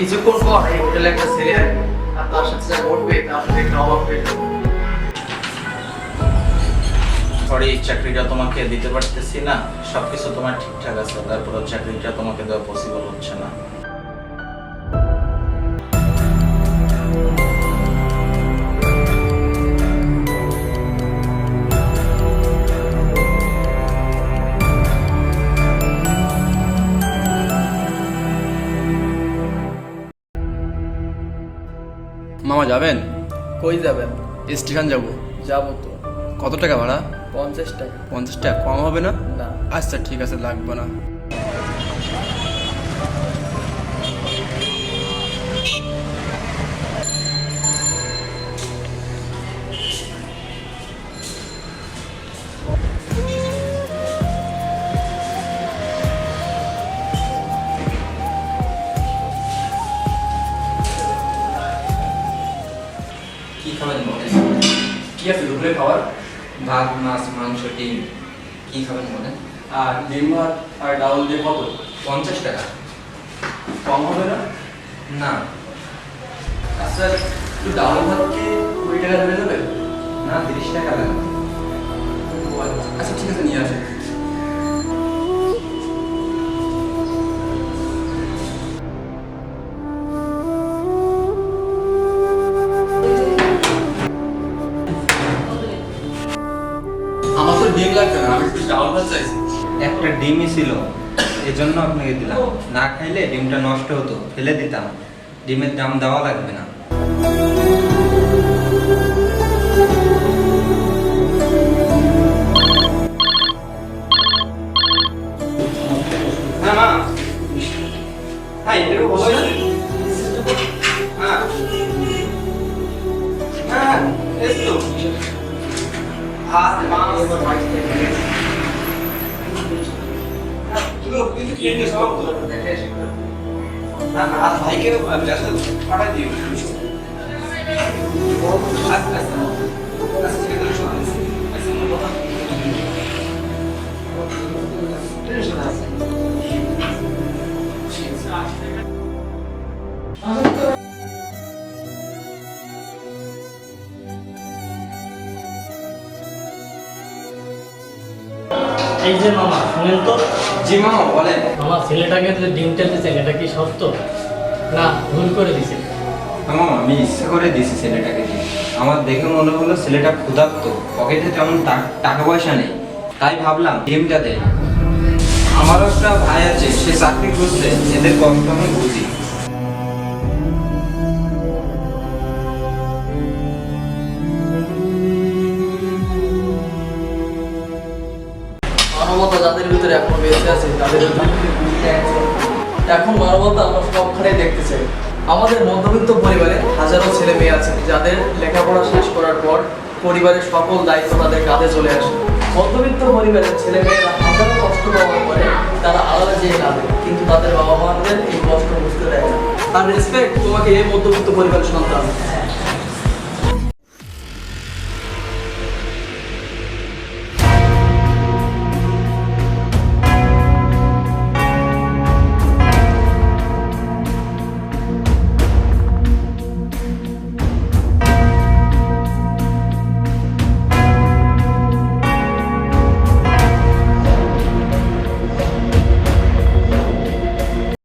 কিছুক্ষণ পর এই হোটেলে একটা ছেলে আর তার সাথে যা ঘটবে তা আপনি অবাক হয়ে সরি, চাকরিটা তোমাকে দিতে পারতেছি না। সবকিছু তোমার ঠিকঠাক আছে তারপর চাকরিটা তোমাকে দেওয়া পসিবল হচ্ছে না। মামা যাবেন? কই যাবেন? স্টেশন যাব। যাব তো। কত টাকা ভাড়া? পঞ্চাশ টাকা। পঞ্চাশ টাকা কম হবে না? না। আচ্ছা ঠিক আছে লাগবে না। কি আছে? দুপুরে খাবার? ভাত মাছ মাংস ডিম। কি খাবেন বলেন আর ডিম ভাত আর ডাল দিয়ে কত? পঞ্চাশ টাকা। কম হবে না? না। আচ্ছা একটু ডাল ভাত কি কুড়ি টাকা ধরে দেবে না তিরিশ টাকা লাগবে আচ্ছা ঠিক আছে নিয়ে আসেন। ডিম লাগবে না আমি একটু ডাউল ভাত চাইছি। একটা ডিমই ছিল এজন্য আপনাকে দিলাম। না খাইলে ডিমটা নষ্ট হতো ফেলে দিতাম। ডিমের দাম দেওয়া লাগবে না। হ্যাঁ হাত মা তুমি কিন্তু কি নিয়ে সব তো না না আর ভাইকে পাঠাই দিও আচ্ছা আচ্ছা আচ্ছা ঠিক আছে এই যে মামা শুনেন তো? জি মামা বলেন। আমার ছেলেটাকে যে ডিমটা দিচ্ছেন এটা কি সত্য? না ভুল করে দিছে। মামা আমি ইচ্ছা করে দিয়েছি ছেলেটাকে দিয়ে। আমার দেখে মনে হলো ছেলেটা ক্ষুধার্ত। পকেটে তেমন টাকা পয়সা নেই। তাই ভাবলাম ডিমটা দেয় আমারও একটা ভাই আছে সে চাকরি করছে এদের কষ্ট আমি বুঝি। মানবতা যাদের ভিতরে এখনও বেঁচে আছে, তাদের এখন মানবতা আমরা সবখানে দেখতে চাই। আমাদের মধ্যবিত্ত পরিবারে হাজারো ছেলে মেয়ে আছে, যাদের লেখাপড়া শেষ করার পর পরিবারের সকল দায়িত্ব তাদের কাঁধে চলে আসে। মধ্যবিত্ত পরিবারের ছেলে মেয়েরা হাজারো কষ্ট পাওয়ার পরে তারা আলাদা যেয়ে কাঁদে কিন্তু তাদের বাবা মাদের এই কষ্ট বুঝতে দেয় না। আর রেসপেক্ট তোমাকে এই মধ্যবিত্ত পরিবারের সন্তান।